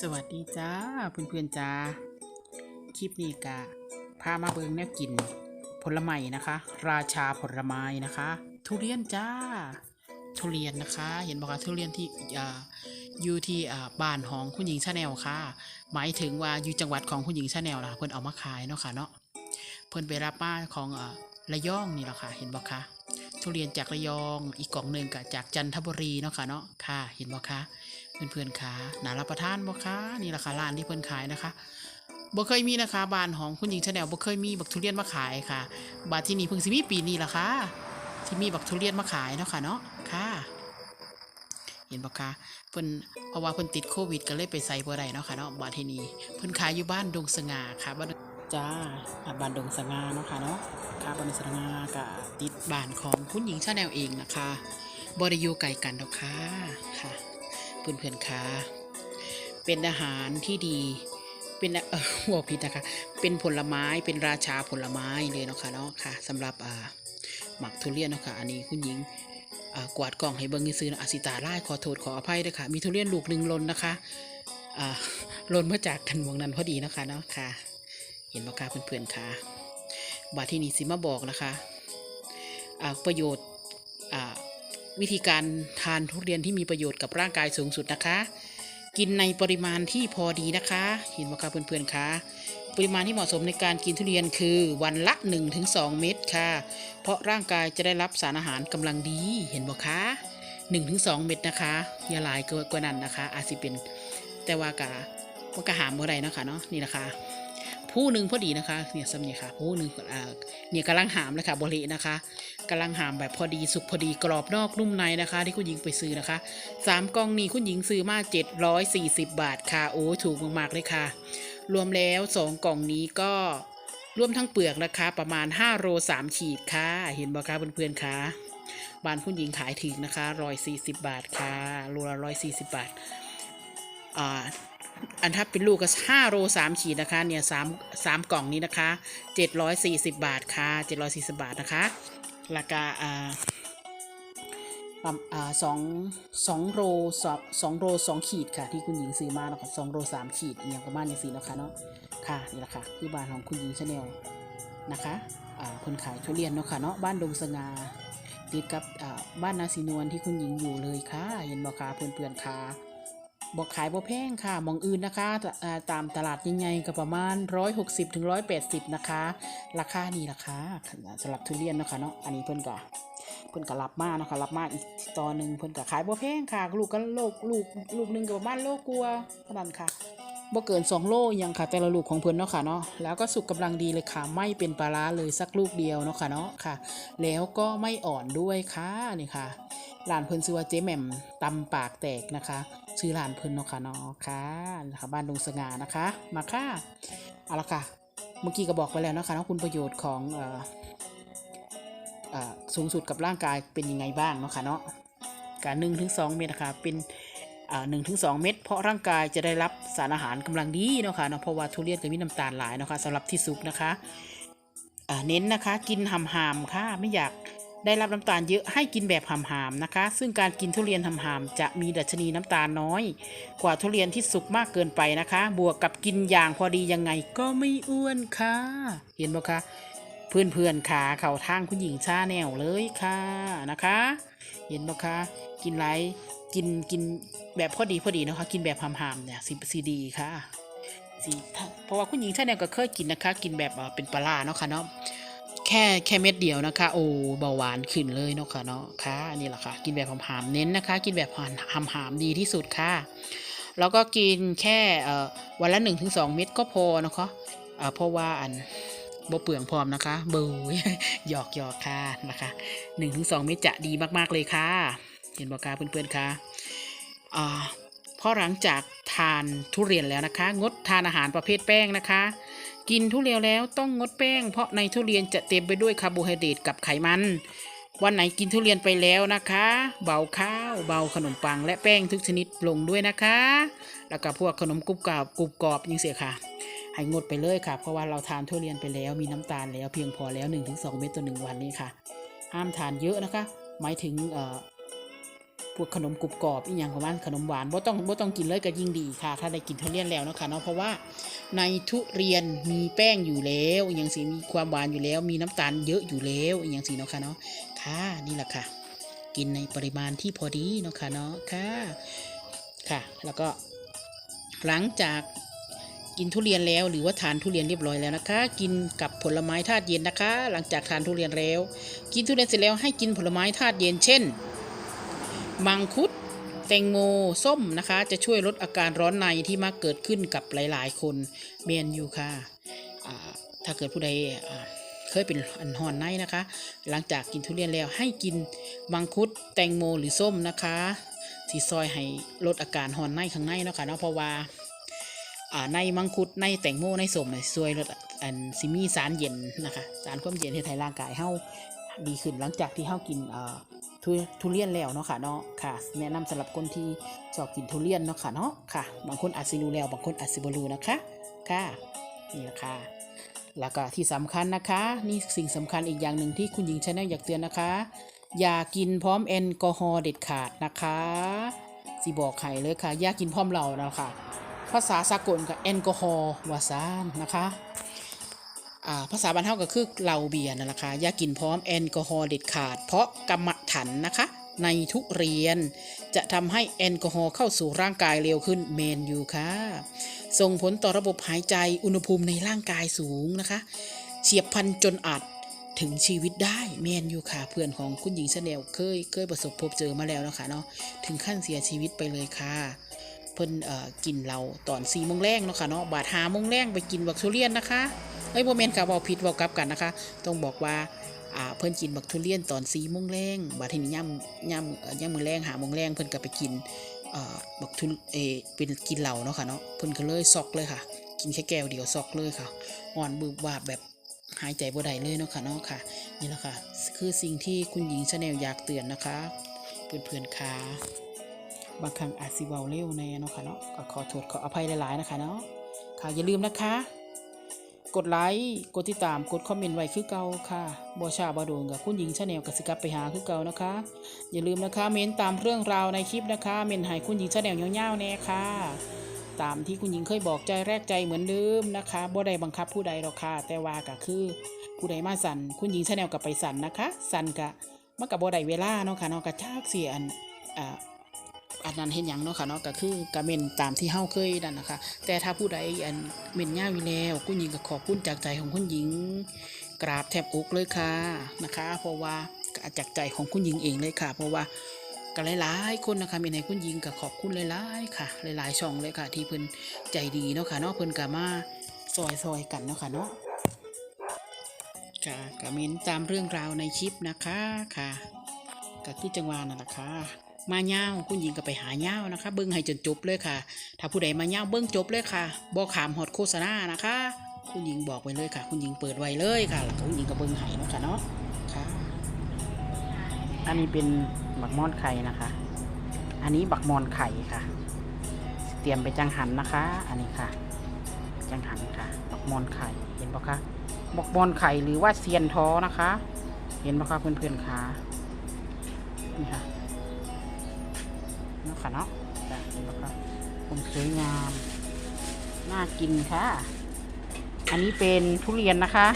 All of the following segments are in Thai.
สวัสดีจ้าเพื่อนๆจ้าคลิปนี้กะพามาเบิงแนวกินผลไม้นะคะ ราชาผลไม้นะคะ ทุเรียนจ้า ทุเรียนนะคะ เห็นบอกว่าทุเรียนที่ออยู่ที่บ้านของคุณหญิงชาแนลค่ะ หมายถึงว่าอยู่จังหวัดของคุณหญิงชาแนลล่ะเพื่อนเอามาขายเนาะค่ะเนาะเพื่อนไปรับมาของอระยองนี่แหละค่ะ เห็นบอกคะทุเรียนจากระยองอีกกล่องหนึ่งก็จากจันทบุรีเนาะค่ะเนาะค่ะ เห็นบอกค่ะ เพื่อนๆคะน่ารับประทานบ่คะนี่แหละค่ะร้านที่เพื่อนขายนะคะบ่เคยมีนะคะบ้านของคุณหญิงชาแนลบ่เคยมีบักทุเรียนมาขายค่ะบาทที่นี่เพิ่งสิมีปีนี้ล่ะค่ะที่มีบักทุเรียนมาขายเนาะค่ะเนาะค่ะ เห็นบ่คะเพิ่นเพราะว่าเพิ่นติดโควิดก็เลยไปใส่บ่ได้เนาะค่ะเนาะบาทที่นี่เพิ่นขายอยู่บ้านดงสง่าค่ะบ้านจ้าอ่าบ้านดงสง่าเนาะค่ะเนาะค่ะบ้านดงสง่าก็ติดบ้านของคุณหญิงชาแนลเองนะคะบ่ได้อยู่ไกลกันดอกค่ะค่ะ เพื่อนๆคะเป็นอาหารที่ดี เป็นเออหัวผิดนะคะ เป็นผลไม้ เป็นราชาผลไม้เลยเนาะค่ะเนาะค่ะสำหรับอ่าหมักทุเรียนเนาะค่ะอันนี้คุณหญิงอ่ากวาดกล่องให้เบิ้งซื้อนะอาสิตาไล่ขอโทษขออภัยด้วยค่ะ มีทุเรียนลูกหนึ่งลนนะคะอ่าลนมาจากกันวงนั้นพอดีนะคะเนาะค่ะ เห็นบ่คะเพื่อนๆค่ะ บาที่นี่สิมาบอกนะคะอ่าประโยชน์ วิธีการทานทุเรียนที่มีประโยชน์กับร่างกายสูงสุดนะคะ กินในปริมาณที่พอดีนะคะ เห็นไหมคะเพื่อนๆคะปริมาณที่เหมาะสมในการกินทุเรียนคือวันละ 1-2 เม็ดค่ะ เพราะร่างกายจะได้รับสารอาหารกำลังดีเห็นบ่คะ1-2 เม็ดนะคะอย่าหลายเกินกว่านั้นนะคะ อาจสิเป็นแต่ว่ากะว่ากะหามเมื่อไรนะคะเนาะนี่นะคะ ผู้หนึ่งพอดีนะคะเนี่ยสำเนียค่ะผู้หนึ่งเนี่ยกำลังหามเลยค่ะบรินะคะ กำลังหามแบบพอดีสุกพอดีกรอบนอกนุ่มในนะคะ ที่คุณหญิงไปซื้อนะคะสามกล่องนี้คุณหญิงซื้อมา 740 บาทค่ะโอ้ถูกมากๆเลยค่ะ รวมแล้วสองกล่องนี้ก็รวมทั้งเปลือกนะคะ ประมาณ 5 โล3ขีดค่ะ เห็นบ่คะเพื่อนๆคะบ้านคุณหญิงขายถึงนะคะ140 บาทค่ะโลละ140 บาทอ่าอันถ้าเป็นลูกก็ห้าโลสามขีดนะคะเนี่ยสามสามกล่องนี้นะคะเจ็ดร้อยสี่สิบบาทค่ะเจ็ดร้อยสี่สิบาทนะคะ ราคาอ่าประมาณอ่าสองสองโลสองสองโลสองขีดค่ะ ที่คุณหญิงซื้อมาเนาะค่ะสองโลสามขีดเนี่ยประมาณอย่างสี่เนาะค่ะเนาะค่ะนี่แหละค่ะคือบ้านของคุณหญิงชาแนลนะคะอ่าคนขายทุเรียนเนาะค่ะเนาะบ้านดงสงาติดกับอ่าบ้านนาสีนวลที่คุณหญิงอยู่เลยค่ะเห็นบ่คะเพื่อนๆค่ะ บอกขายบ่แพงค่ะมองอื่นนะคะตามตลาดใหญ่ๆก็ประมาณ 160ถึง180 นะคะ ราคานี่ราคาสำหรับทุเรียนเนาะคะเนาะอันนี้เพิ่นก็เพิ่นก็รับมาเนาะคะรับมาอีกตอนหนึ่งเพิ่นก็ขายบ่แพงค่ะ ลูกก็โลกลูกลูกหนึ่งก็ประมาณโลกลัวเท่านั้นค่ะบ่เกิน 2 โลยังค่ะแต่ละลูกของเพิ่นเนาะค่ะเนาะแล้วก็สุกกำลังดีเลยค่ะ ไม่เป็นปลาร้าเลยสักลูกเดียวเนาะค่ะเนาะค่ะ แล้วก็ไม่อ่อนด้วยค่ะนี่ค่ะ ร้านเพิ่นชื่อว่าเจ๊แหม่มตำปากแตกนะคะ ชื่อร้านเพิ่นเนาะค่ะเนาะค่ะนะคะบ้านดงสง่านะคะ มาค่ะเอาละค่ะ เมื่อกี้ก็บอกไปแล้วเนาะคะนะคุณประโยชน์ของเออเออสูงสุดกับร่างกายเป็นยังไงบ้างเนาะค่ะเนาะการหนึ่งถึงสองเม็ดนะคะเป็นอ่าหนึ่งถึงสองเม็ดเพราะร่างกายจะได้รับสารอาหารกำลังดีเนาะค่ะเนาะเพราะว่าทุเรียนก็มีน้ำตาลหลายเนาะค่ะสำหรับที่สุกนะคะอ่าเน้นนะคะ กินหำๆค่ะไม่อยาก ได้รับน้ำตาลเยอะให้กินแบบหำๆนะคะ ซึ่งการกินทุเรียนหำๆจะมีดัชนีน้ำตาลน้อย กว่าทุเรียนที่สุกมากเกินไปนะคะ บวกกับกินอย่างพอดียังไงก็ไม่อ้วนค่ะ เห็นบ่คะเพื่อนๆขาเข่าทางคุณหญิงชาแนวเลยค่ะนะคะ เห็นบ่คะกินไรกินกินแบบพอดีพอดีนะคะ กินแบบหำๆเนี่ยสิซีดีค่ะเพราะว่าคุณหญิงชาแนลก็เคยกินนะคะ กินแบบเป็นปลาร้าเนาะค่ะเนาะ แค่แค่เม็ดเดียวนะคะ โอ้เบาหวานขึ้นเลยเนาะค่ะเนาะค่ะนี่แหละค่ะ กินแบบหามๆเน้นนะคะ กินแบบหามหามๆดีที่สุดค่ะ แล้วก็กินแค่เอ่อวันละ1นถึงสเม็ดก็พอนะคะอ่าเพราะว่าอันบ่เปลืองพร้อมนะคะบยหยอกหยอกค่ะนะคะ1นถึงสเม็ดจะดีมากๆเลยค่ะ เห็นบอกค่ะเพื่อนๆค่ะอ่าพอหลังจากทานทุเรียนแล้วนะคะ งดทานอาหารประเภทแป้งนะคะ กินทุเรียนแล้วต้องงดแป้ง เพราะในทุเรียนจะเต็มไปด้วยคาร์โบไฮเดรตกับไขมัน วันไหนกินทุเรียนไปแล้วนะคะ เบาข้าว เบาขนมปัง และแป้งทุกชนิดลงด้วยนะคะ แล้วก็พวกขนมกรุบกรอบกรุบกรอบยังเสียค่ะให้งดไปเลยค่ะ เพราะว่าเราทานทุเรียนไปแล้วมีน้ำตาลแล้วเพียงพอแล้ว 1-2 เม็ดต่อหนึ่งวันนี้ค่ะ ห้ามทานเยอะนะคะ หมายถึงเอ่อ พวกขนมกรุบกรอบอีหยังของมันขนมหวานบ่ต้องบ่ต้องกินเลยก็ยิ่งดีค่ะ ถ้าได้กินทุเรียนแล้วเนาะค่ะเนาะเพราะว่าในทุเรียนมีแป้งอยู่แล้วอหย่างสีมีความหวานอยู่แล้ว มีน้ำตาลเยอะอยู่แล้วอหย่างสีเนาะค่ะเนาะค่ะนี่แหละค่ะ กินในปริมาณที่พอดีเนาะค่ะเนาะค่ะค่ะ แล้วก็หลังจากกินทุเรียนแล้วหรือว่าทานทุเรียนเรียบร้อยแล้วนะคะ กินกับผลไม้ธาตุเย็นนะคะ หลังจากทานทุเรียนแล้ว กินทุเรียนเสร็จแล้วให้กินผลไม้ธาตุเย็นเช่น มังคุดแตงโมส้มนะคะ จะช่วยลดอาการร้อนในที่มักเกิดขึ้นกับหลาย ๆ คนเมียนอยู่ค่ะถ้าเกิดผู้ใดเคยเป็นอันหอนในนะคะ หลังจากกินทุเรียนแล้วให้กินมังคุดแตงโมหรือส้มนะคะสีซอยให้ลดอาการหอนในข้างในเนาะค่ะเนาะเพราะว่าในมังคุดในแตงโมในส้มเนี่ยช่วยลดอันซิมีสารเย็นนะคะ สารความเย็นให้ไทยร่างกายเฮาดีขึ้นหลังจากที่เฮากินอ ทุทุเรียนแล้วเนาะค่ะเนาะค่ะ แนะนำสำหรับคนที่ชอบกินทุเรียนเนาะค่ะเนาะค่ะ บางคนอาจสิรู้แล้วบางคนอาจสิบ่รู้นะคะค่ะนี่แหละค่ะแล้วก็ที่สำคัญนะคะ นี่สิ่งสำคัญอีกอย่างหนึ่งที่คุณหญิงชาแนลอยากเตือนนะคะ อย่ากินพร้อมแอลกอฮอล์เด็ดขาดนะคะสิบอกใครเลยค่ะ อย่ากินพร้อมเรานะคะภาษาสากลกับแอลกอฮอล์วาซานนะคะ ภาษาบ้านเฮาก็คือเหล้าเบียร์นั่นแหละค่ะอย่ากินพร้อมแอลกอฮอล์เด็ดขาด เพราะกรรมถันนะคะ ในทุเรียน จะทำให้แอลกอฮอล์เข้าสู่ร่างกายเร็วขึ้นเมนอยู่ค่ะ ส่งผลต่อระบบหายใจอุณหภูมิในร่างกายสูงนะคะ เฉียบพันจนอาจถึงชีวิตได้เมนอยู่ค่ะ เพื่อนของคุณหญิงชาแนลเคยเคยประสบพบเจอมาแล้วนะคะเนาะถึงขั้นเสียชีวิตไปเลยค่ะเพิ่นเอ่อกินเราตอนสี่โมงแรงเนาะค่ะเนาะบาดหาโมงแรงไปกินบักทุเรียนนะคะ เอ้ยโมเมนต์กับเว้าผิดเว้ากลับกันนะคะ ต้องบอกว่าเพิ่นกินบักทุเรียนตอน4โมงแรงบาดทีนี้ย่ำย่ำเอ่อย่ำมือแรงหามงแรงเพิ่นก็ไปกินบักทุเอเป็นกินเหล้าเนาะค่ะเนาะเพิ่นก็เลยซอกเลยค่ะ กินแค่แก้วเดียวซอกเลยค่ะอ่อนบึบวาบแบบหายใจบ่ได้เลยเนาะค่ะเนาะค่ะ นี่แหละค่ะ คือสิ่งที่คุณหญิงชาแนลอยากเตือนนะคะเพื่อนๆค่ะบางครั้งอาจสิเว้าเร็วแน่เนาะค่ะเนาะก็ขอโทษขออภัยหลายๆนะคะเนาะค่ะอย่าลืมนะคะ กดไลค์กดติดตามกดคอมเมนต์ไว้คือเก่าค่ะบอชาบอโดนกับคุณหญิงชาแนลกับสกับไปหาคือเก่านะคะ อย่าลืมนะคะเมนตามเรื่องราวในคลิปนะคะเมนให้คุณหญิงชาแนลยาวๆแน่ค่ะตามที่คุณหญิงเคยบอกใจแรกใจเหมือนเดิมนะคะบ่ได้บังคับผู้ใดหรอกค่ะ แต่ว่าก็คือ ผู้ใดมาสั่นคุณหญิงชาแนลกับไปสั่นนะคะ สั่นกะมันกับบ่ได้เวลาเนาะค่ะเนาะกะจากเสียอันอ่า อันนั้นเห็นอย่างเนาะค่ะเนาะก็คือกระเมนตามที่เฮาเคยนั่นนะคะ แต่ถ้าผู้ใดอันเมนย่าวิแล้วคุณหญิงก็ขอบคุณจากใจของคุณหญิง กราบแทบอกเลยค่ะนะคะ เพราะว่าจากใจของคุณหญิงเองเลยค่ะ เพราะว่าก็หลายๆคนนะคะเมนให้คุณหญิงก็ขอบคุณหลายๆค่ะ หลายๆช่องเลยค่ะ ที่เพิ่นใจดีเนาะค่ะเนาะเพิ่นก็มาซอยซอยๆกันเนาะค่ะเนาะค่ะกระเมนตามเรื่องราวในคลิปนะคะค่ะก็คือจังหวะนั่นแหละค่ะ มาเง่าคุณหญิงก็ไปหาเง่านะคะ เบิ้งให้จนจบเลยค่ะ ถ้าผู้ใดมาเง่าเบิ้งจบเลยค่ะบอกขามฮอดโฆษณานะคะ คุณหญิงบอกไว้เลยค่ะ คุณหญิงเปิดไว้เลยค่ะแล้วคุณหญิงก็เบิ้งให้นะค่ะเนาะค่ะ อันนี้เป็นบักมอนไข่นะคะ อันนี้บักมอนไข่ค่ะ เตรียมไปจังหันนะคะ อันนี้ค่ะ จังหันค่ะ บักมอนไข่เห็นปะคะบักมอนไข่หรือว่าเซียนท้อนะคะ เห็นปะคะเพื่อนๆค่ะนี่ค่ะ ค่ะเนาะจ้ะเห็นไหมครับผมสวยงาม น่ากินค่ะ อันนี้เป็นทุเรียนนะคะ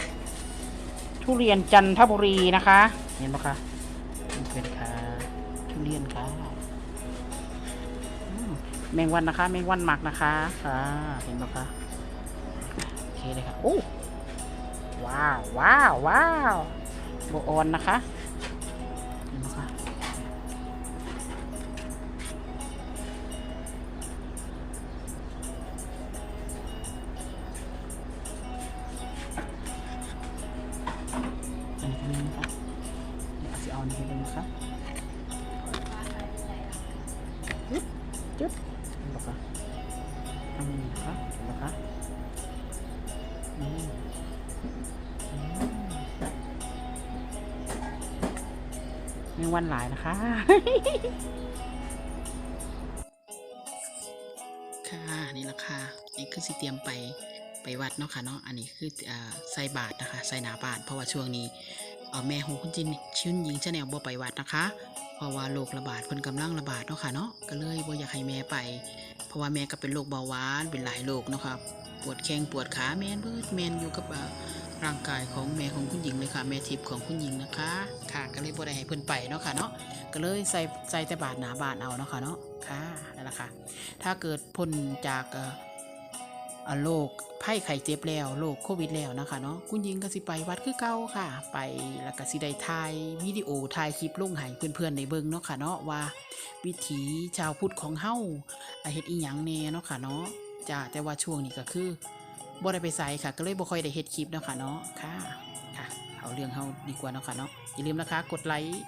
ทุเรียนจันทบุรีนะคะ เห็นไหมคะเป็นค่ะทุเรียนค่ะอืมแมงวันนะคะ แมงวันหมักนะคะค่ะเห็นไหมคะโอเคเลยค่ะโอ้ว้าวว้าวว้าวโบออนนะคะ นนี้นะครับเห็นปะคะอืมอืมแมงวันหลายนะคะ ค่ะนี่ละค่ะนี่คือสิเตรียมไปไปวัดเนาะค่ะเนาะอันนี้คืออใส่บาตรนะคะใส่หนาบาตรเพราะว่าช่วงนี้แม่ของคุณจินชื่นหญิงชาแนลบ่ไปวัดนะคะ เพราะว่าโรคระบาดเพิ่นกำลังระบาดเนาะค่ะเนาะก็เลยบ่อยากให้แม่ไป ราะว่าแม่ก็เป็นโรคเบาหวานเป็นหลายโรคนะครับปวดแข้งปวดขาแม่นเบิดแม่นอยู่กับร่างกายของแม่ของคุณหญิงเลยค่ะ แม่ทิพย์ของคุณหญิงนะคะ ค่ะก็เลยบ่ได้ให้เพิ่นไปเนาะค่ะเนาะก็เลยใส่ใส่แต่บาทหนาบาทเอาเนาะค่ะเนาะค่ะนั่นแหละค่ะ ถ้าเกิดพ้นจากเอ่อ โรคไข้ไข้เจ็บแล้วโรคโควิดแล้วนะคะเนาะคุณหญิงก็สิไปวัดคือเก่าค่ะ ไปแล้วก็สิได้ถ่ายวิดีโอถ่ายคลิปลงให้เพื่อนๆในเบิ่งเนาะค่ะเนาะว่า วิถีชาวพุทธของเฮาอาเฮ็ดอีหยังแน่เนาะค่ะเนาะจ้าแต่ว่าช่วงนี้ก็คือบ่ได้ไปไสค่ะ ก็เลยบ่ค่อยได้เฮ็ดคลิปเนาะค่ะเนาะค่ะค่ะเอาเรื่องเฮาดีกว่าเนาะค่ะเนาะอย่าลืมนะคะ กดไลค์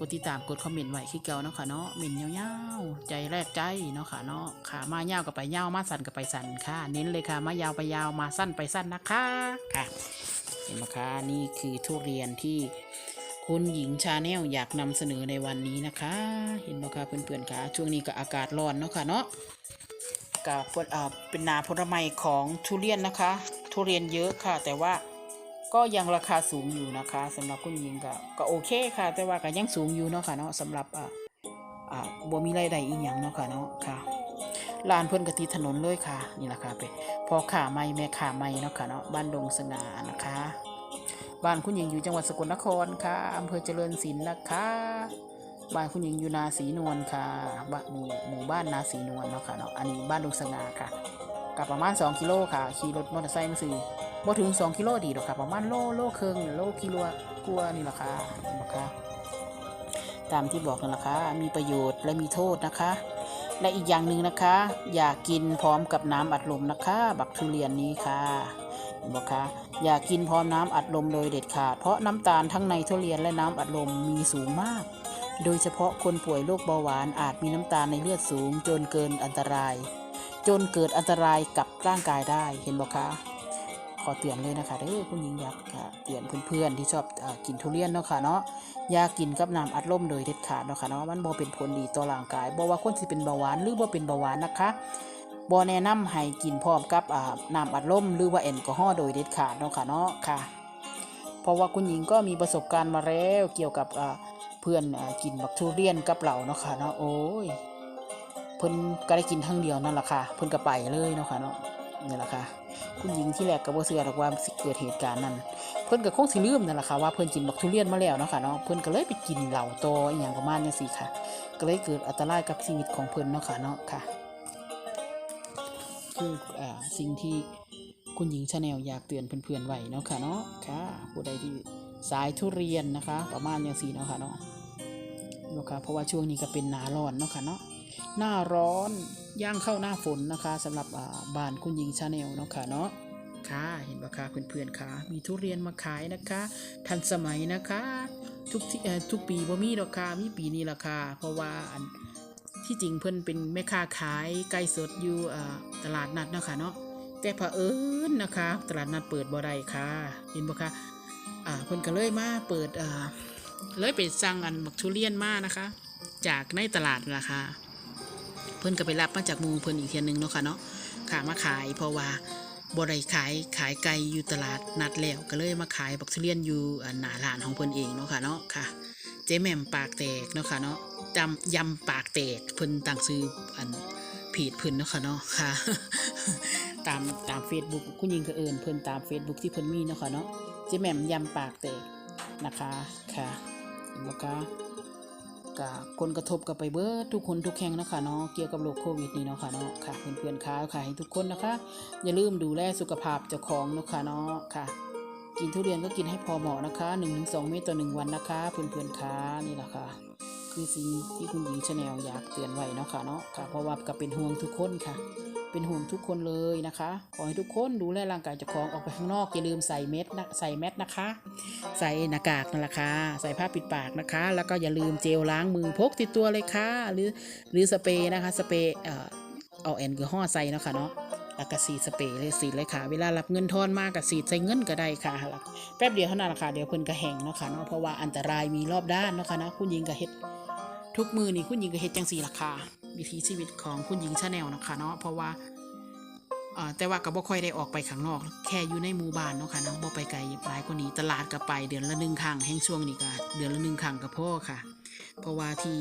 กดติดตามกดคอมเมนต์ไว้คือเก่าเนาะค่ะเนาะเม่นยาวๆใจแรกใจเนาะค่ะเนาะค่ะมายาวก็ไปยาวมาสั้นก็ไปสั้นค่ะ เน้นเลยค่ะมายาวไปยาวมาสั้นไปสั้นนะคะค่ะ เห็นไหมคะนี่คือทุเรียนที่คุณหญิงชาแนลอยากนำเสนอในวันนี้นะคะ เห็นไหมคะเพื่อนๆคะช่วงนี้ก็อากาศร้อนเนาะค่ะเนาะกับเป็นนาผลไม้ของทุเรียนนะคะ ทุเรียนเยอะค่ะ แต่ว่า ก็ยังราคาสูงอยู่นะคะสำหรับคุณหญิงก็ก็โอเคค่ะ แต่ว่าก็ยังสูงอยู่เนาะค่ะเนาะสำหรับอ่าอ่าบ่มีรายได้อีกอย่างเนาะค่ะเนาะค่ะลานเพื่อนกติถนนเลยค่ะ นี่แหละค่ะเป็นพอขาไม่แม่ขาไม่เนาะค่ะเนาะบ้านดงสง่านะคะ บ้านคุณหญิงอยู่จังหวัดสกลนครค่ะอำเภอเจริญศิลป์นะคะบ้านคุณหญิงอยู่นาสีนวลค่ะบ้านหมู่หมู่บ้านนาสีนวลเนาะค่ะเนาะอันนี้บ้านดงสง่าค่ะ กับประมาณ 2กิโลค่ะขี่รถมอเตอร์ไซค์มาซื้อบ่ถึง 2กิโลดีหรอกค่ะประมาณโลโลครึ่งหรือโลกิโลกลัวนี่แหละค่ะนะคะตามที่บอกนั่นแหละค่ะมีประโยชน์และมีโทษนะคะ และอีกอย่างหนึ่งนะคะ อย่ากินพร้อมกับน้ำอัดลมนะคะ บักทุเรียนนี้ค่ะเห็นไหมคะอย่ากินพร้อมน้ำอัดลมโดยเด็ดขาด เพราะน้ำตาลทั้งในทุเรียนและน้ำอัดลมมีสูงมาก โดยเฉพาะคนป่วยโรคเบาหวานอาจมีน้ำตาลในเลือดสูงจนเกินอันตราย จนเกิดอันตรายกับร่างกายได้เห็นไหมคะขอเตือนเลยนะคะเด้อคุณหญิงอยากเตือนเพื่อนๆที่ชอบอกินทุเรียนเนาะค่ะเนาะอย่ากินกับน้ำอัดลมโดยเด็ดขาดเนาะค่ะเนาะมันบ่เป็นผลดีต่อร่างกายบ่ว่าคนที่เป็นเบาหวานหรือบ่เป็นเบาหวานนะคะบอแนะนำให้กินพร้อมกับน้ำอัดลมหรือว่าแอลกอฮอล์โดยเด็ดขาดเนาะค่ะเนาะค่ะ เพราะว่าคุณหญิงก็มีประสบการณ์มาแล้วเกี่ยวกับเพื่อนอกินบักทุเรียนกับเราเนาะค่ะเนาะโอ้ย เพิ่นก็ได้กินทั้งเดียวนั่นแหละค่ะเพิ่นก็ไปเลยเนาะค่ะเนาะนี่แหละค่ะคุณหญิงที่แรกก็บ่เชื่อหรอกว่าสิเกิดเหตุการณ์นั้นเพิ่นก็คงสิลืมนั่นแหละค่ะว่าเพิ่นกินบักทุเรียนมาแล้วเนาะค่ะเนาะเพิ่นก็เลยไปกินเหล้าต่ออีหยังประมาณนี้สิค่ะ ก็เลยเกิดอันตรายกับชีวิตของเพิ่นเนาะค่ะเนาะค่ะ คืออ่าสิ่งที่คุณหญิงชาแนลอยากเตือนเพื่อนๆไว้เนาะค่ะเนาะค่ะผู้ใดที่สายทุเรียนนะคะ ประมาณอย่างสี่เนาะค่ะเนาะเนาะค่ะเพราะว่าช่วงนี้ก็เป็นหนาร้อนเนาะค่ะเนาะ หน้าร้อนย่างเข้าหน้าฝนนะคะสำหรับบ้านคุณหญิงชาแนลเนาะค่ะเนาะค่ะเห็นปะคะเพื่อนๆค่ะมีทุเรียนมาขายนะคะ ทันสมัยนะคะ ทุกที่ทุกปีบ่มีดอกค่ะมีปีนี้ราคาเพราะว่าอันที่จริงเพิ่อนเป็นแม่ค้าขายไก่สดอยู่ตลาดนัดเนาะคะเนาะแต่เผอิญนะคะ ตลาดนัดเปิดบ่ได้ค่ะ เห็นบ่คะอ่าเพิ่นก็เลยมาเปิดอ่าเลยไปสั่งอันบักทุเรียนมานะคะ จากในตลาดราคา เพิ่นก็ไปรับมาจากมูเพิ่นอีกเทียหนึงเนาะค่ะเนาะค่ะมาขายเพราะว่าบ่ได้ขายขายไก่อยู่ตลาดนัดแล้วก็เลยมาขายบักทุเรียนอยู่หน้าร้านของเพิ่นเองเนาะค่ะเนาะค่ะ เจ๊แม่มปากแตกเนาะค่ะเนาะจำยำปากแตกเพิ่นต่างซื้ออันผีดเพิ่นเนาะค่ะเนาะค่ะ ตามตามเฟซบุ๊กคุณยิงก็เอิญเพิ่นตามเฟซบุ๊กที่เพิ่นมีเนาะค่ะเนาะเจ๊แม่มยำปากแตกนะคะค่ะเห็นบ่คะ ก็คนกระทบกับไปเบิดทุกคนทุกแห่งเนาะค่ะเนาะเกี่ยวกับโรคโควิดนี่เนาะค่ะเนาะค่ะเพื่อนๆค่ะค่ะให้ทุกคนนะคะ อย่าลืมดูแลสุขภาพเจ้าของเนาะค่ะเนาะค่ะ กินทุเรียนก็กินให้พอเหมาะนะคะ 1-2 เม็ดต่อ 1 วันนะคะ เพื่อนๆคะนี่แหละค่ะคือสิ่งที่คุณหญิงชาแนลอยากเตือนไว้เนาะค่ะเนาะค่ะเพราะว่าก็เป็นห่วงทุกคนค่ะ เป็นห่วงทุกคนเลยนะคะ ขอให้ทุกคนดูแลร่างกายเจ้าของออกไปข้างนอกอย่าลืมใส่เม็ดนะใส่แมสนะคะ ใส่หน้ากากนั่นแหละค่ะใส่ผ้าปิดปากนะคะ แล้วก็อย่าลืมเจลล้างมือพกติดตัวเลยค่ะ หรือหรือสเปรย์นะคะสเปรย์เอ่อเอาแอลกอฮอล์ใส่เนาะค่ะเนาะแล้วก็สีสเปรย์เลยสีเลยค่ะ เวลารับเงินทอนมากกับสีใส่เงินก็ได้ค่ะแป๊บเดียวเท่านั้นละค่ะเดี๋ยวเพิ่นก็แห้งเนาะค่ะเนาะเพราะว่าอันตรายมีรอบด้านเนาะค่ะนะคุณหญิงก็เฮ็ดทุกมือนี่คุณหญิงก็เฮ็ดจังสี่ล่ะค่ะ วิถีชีวิตของคุณหญิงชาแนลนะคะเนาะเพราะว่าแต่ว่าก็บ่ค่อยได้ออกไปข้างนอก แค่อยู่ในหมู่บ้านเนาะค่ะเนาะบ่ไปไกลหลายกว่านี้ตลาดก็ไปเดือนละหนึ่งครั้งแห่งช่วงนี้ก็เดือนละหนึ่งครั้งก็พ่อค่ะ เพราะว่าที่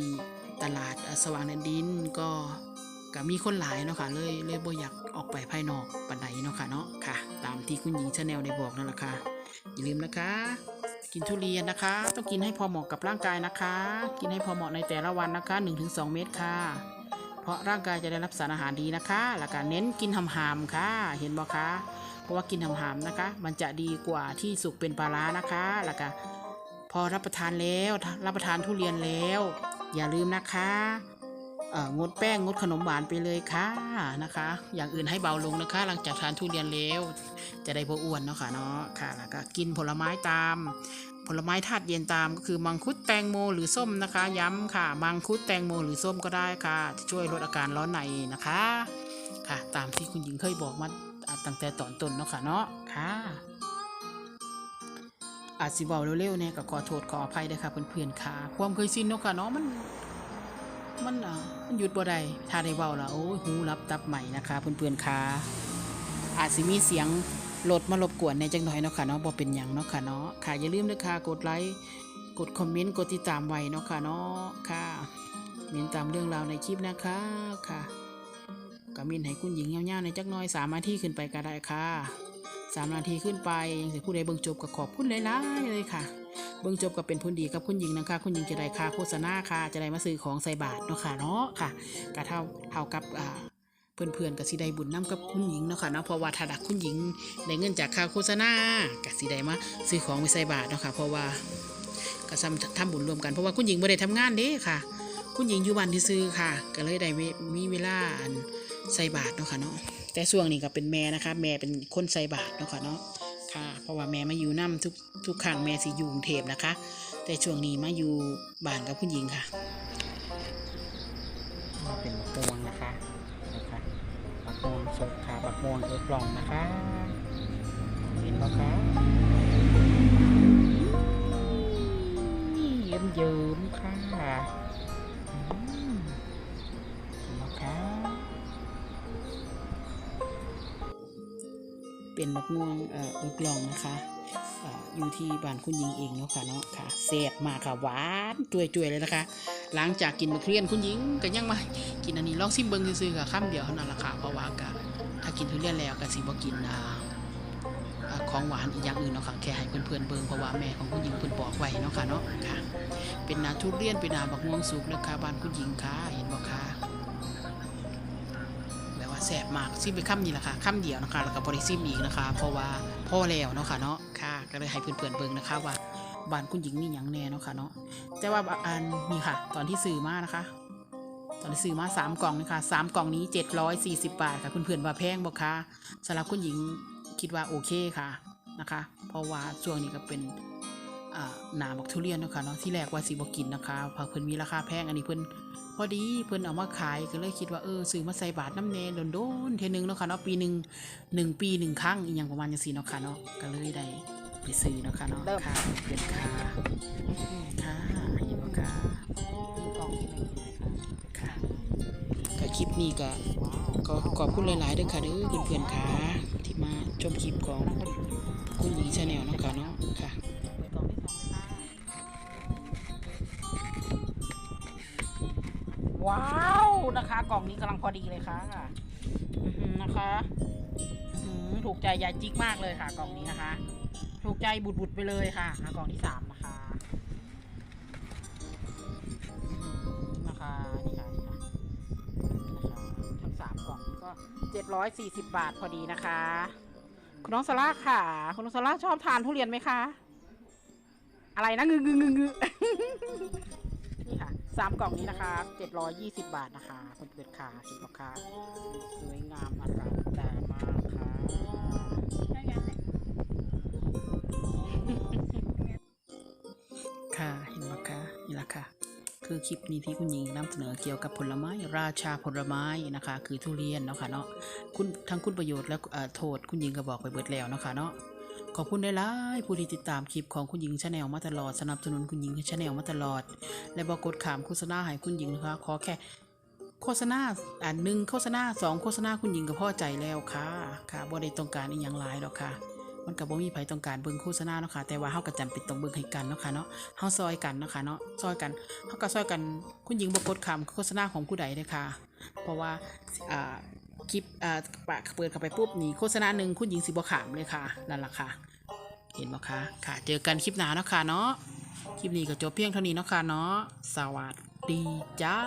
ตลาดสว่างแดนดินก็ก็มีคนหลายเนาะค่ะเลยเลยบ่อยากออกไปภายนอกปานใดเนาะค่ะเนาะค่ะ ตามที่คุณหญิงชาแนลได้บอกนั่นแหละค่ะอย่าลืมนะคะ กินทุเรียนนะคะ ต้องกินให้พอเหมาะกับร่างกายนะคะ กินให้พอเหมาะในแต่ละวันนะคะ 1-2 เม็ดค่ะ ราะร่างกายจะได้รับสารอาหารดีนะคะแล้วก็เน้นกินหำๆค่ะ เห็นบ่คะ เพราะว่ากินหำๆนะคะ มันจะดีกว่าที่สุกเป็นปลาร้านะคะแล้วก็พอรับประทานแล้วรับประทานทุเรียนแล้ว อย่าลืมนะคะงดแป้งงดขนมหวานไปเลยค่ะนะคะ อย่างอื่นให้เบาลงนะคะ หลังจากทานทุเรียนแล้ว จะได้บ่อ้วนเนาะค่ะเนาะค่ะ แล้วก็กินผลไม้ตาม ผลไม้ธาตุเย็นตามก็คือมังคุดแตงโมหรือส้มนะคะ ย้ำค่ะ มังคุดแตงโมหรือส้มก็ได้ค่ะจะช่วยลดอาการร้อนในนะคะค่ะ ตามที่คุณหญิงเคยบอกมาตั้งแต่ตอนต้นเนาะค่ะเนาะค่ะอาจสิเบาเร็วๆเนี่ยก็ขอโทษขออภัยด้วยค่ะเพื่อนๆค่ะ ความเคยชินเนาะค่ะเนาะมันมันอ่ามันหยุดบ่ได้ถ้าได้เบาและโอ้ยหูรับตับใหม่นะคะ เพื่อนๆค่ะอาจสิมีเสียง รถมารบกวนในจังหน่อยเนาะค่ะเนาะบ่เป็นหยังเนาะค่ะเนาะค่ะอย่าลืมด้วยค่ะกดไลค์กดคอมเมนต์กดติดตามไว้เนาะค่ะเนาะค่ะเมนตามเรื่องราวในคลิปนะคะค่ะก็มินให้คุณหญิงเงี้ยวๆในจักหน่อยสามนาทีขึ้นไปก็ได้ค่ะสามนาทีขึ้นไปยังสิผู้ใดเบิ่งจบก็ขอบคุณหลายๆเลยค่ะ เบิ่งจบก็เป็นผลดีกับคุณหญิงนะคะ คุณหญิงจะได้ค่าโฆษณาค่ะ จะได้มาซื้อของใส่บาทเนาะค่ะเนาะค่ะก็เท่าเท่ากับอ่า เพื่อนๆกับสิได้บุญน้ำกับคุณหญิงเนาะค่ะเนาะเพราะว่าถ้าดักคุณหญิงได้เงินจากค่าโฆษณากับสิได้มาซื้อของไปใส่บาทเนาะค่ะเพราะว่าก็ทำทำบุญรวมกันเพราะว่าคุณหญิงไม่ได้ทำงานเด้ค่ะ คุณหญิงอยู่บ้านที่ซื้อค่ะ ก็เลยได้มีเวลาอันใส่บาทเนาะค่ะเนาะแต่ช่วงนี้ก็เป็นแม่นะคะ แม่เป็นคนใส่บาทเนาะค่ะเนาะค่ะ เพราะว่าแม่มาอยู่น้ำทุกทุกครั้งแม่สิอยู่กรุงเทพนะคะ แต่ช่วงนี้มาอยู่บ้านกับคุณหญิงค่ะ เป็นมะม่วงนะคะ ม่วงสดค่ะบักม่วงเอกล่องนะคะเห็นไหมคะเยิ้มเยิ้มค่ะเห็นไหมคะเป็นบักม่วงเออเอกล่องนะคะอยู่ที่บ้านคุณหญิงเองเนาะค่ะเนาะค่ะแซ่บมากค่ะหวานจุยๆเลยนะคะ หลังจากกินมะเขือเทศคุณหญิงก็ยังมากินอันนี้ลองซิมเบิงซื่อๆค่ะข้ามเดียวเท่านั้นละค่ะเพราะว่าก็ถ้ากินทุเรียนแล้วก็สิบ่กินอ่าของหวานอีกอย่างอื่นเนาะค่ะแค่ให้เพื่อนๆเบิงเพราะว่าแม่ของคุณหญิงเพิ่นบอกไว้เนาะค่ะเนาะค่ะ เป็นนาทุเรียนเป็นนาบักม่วงสุกนะคะบ้านคุณหญิงค่ะเห็นบ่ค่ะแบบว่าแซ่บมากซิมไปคำนี้ละค่ะคำเดียวนะคะแล้วก็บ่ได้ซิมอีกนะคะ เพราะว่าพ่อแล้วเนาะค่ะเนาะค่ะ ก็เลยให้เพื่อนๆเบิงนะคะว่า บ้านคุณหญิงมีหยังแน่เนาะค่ะเนาะแต่ว่าอันนี่ค่ะ ตอนที่ซื้อมานะคะ ตอนนี้ซื้อมาสามกล่องนะคะสามกล่องนี้เจ็ดร้อยสี่สิบบาทค่ะเพื่อนๆว่าแพงบ่คะสำหรับคุณหญิงคิดว่าโอเคค่ะนะคะ เพราะว่าช่วงนี้ก็เป็นหนาบักทุเรียนนะคะเนาะที่แรกว่าสิบ่กินนะคะพราะเพิ่นมีราคาแพงอันนี้เพิ่นพอดีเพิ่นเอามาขายก็เลยคิดว่าเออซื้อมาใส่บาทน้ำแน่โดนๆเทนึงเนาะค่ะเนาะปีหนึ่งหนึ่งปีหนึ่งครั้งอีกอย่างประมาณจังซี่เนาะค่ะเนาะก็เลยได้ ไปซื้อเนาะค่ะเนาะค่ะเพื่อนค่ะอืมค่ะเห็นบ่ค่ะกล่องที่หนึ่งนะคะค่ะก็คลิปนี้ก็ก็ขอบคุณหลายๆด้วยค่ะเด้อเพื่อนๆค่ะที่มาชมคลิปของคุณหญิงชาแนลเนาะค่ะเนาะค่ะ เปิดกล่องที่สองค่ะว้าวนะคะ กล่องนี้กำลังพอดีเลยค่ะอื้อหือนะคะอื้อหือถูกใจยายจิ๊กมากเลยค่ะ กล่องนี้นะคะถูก ใจบุดๆไปเลยค่ะอะกล่องที่สามนะคะนะคะนี่ค่ะนี่ค่ะนะคะทั้งสามกล่องนี้ก็เจ็ดร้อยสี่สิบบาทพอดีนะคะ คุณน้องสลาค่ะ คุณน้องสลาชอบทานทุเรียนไหมคะ อะไรนะงึงงึงงึงงึนี่ค่ะสามกล่องนี้นะคะเจ็ดร้อยยี่สิบบาทนะคะเพื่อนๆค่ะสิบราคาสวยงามอลังตามากค่ะ ค่ะเห็นไหมคะนี่แหละค่ะ คือคลิปนี้ที่คุณหญิงนำเสนอเกี่ยวกับผลไม้ราชาผลไม้นะคะ คือทุเรียนเนาะค่ะเนาะคุณทั้งคุณประโยชน์และโทษคุณหญิงก็บอกไปเบิดแล้วเนาะค่ะเนาะขอบคุณได้หลายๆผู้ที่ติดตามคลิปของคุณหญิงชาแนลมาตลอดสนับสนุนคุณหญิงชาแนลมาตลอด และบอกกดขามโฆษณาให้คุณหญิงนะคะขอแค่โฆษณาอันหนึ่งโฆษณาสองโฆษณาคุณหญิงก็พอใจแล้วค่ะ ค่ะบ่ได้ต้องการอีหยังหลายดอกค่ะ มันก็บ่มีไผต้องการเบิ่งโฆษณาเนาะค่ะแต่ว่าเฮาก็จำเป็นต้องเบิ่งให้กันเนาะค่ะเนาะเฮาซอยกันเนาะค่ะเนาะซอยกันเฮาก็ซอยกันคุณหญิงบ่กดคำโฆษณาของผู้ใดเด้ค่ะ เพราะว่าอ่าคลิปอ่าปะเปิดเข้าไปปุ๊บนี่โฆษณาหนึ่งคุณหญิงสิบ่ขามเลยค่ะนั่นล่ะค่ะ เห็นบ่คะค่ะ เจอกันคลิปหน้าเนาะค่ะเนาะคลิปนี้ก็จบเพียงเท่านี้เนาะค่ะเนาะสวัสดีจ้า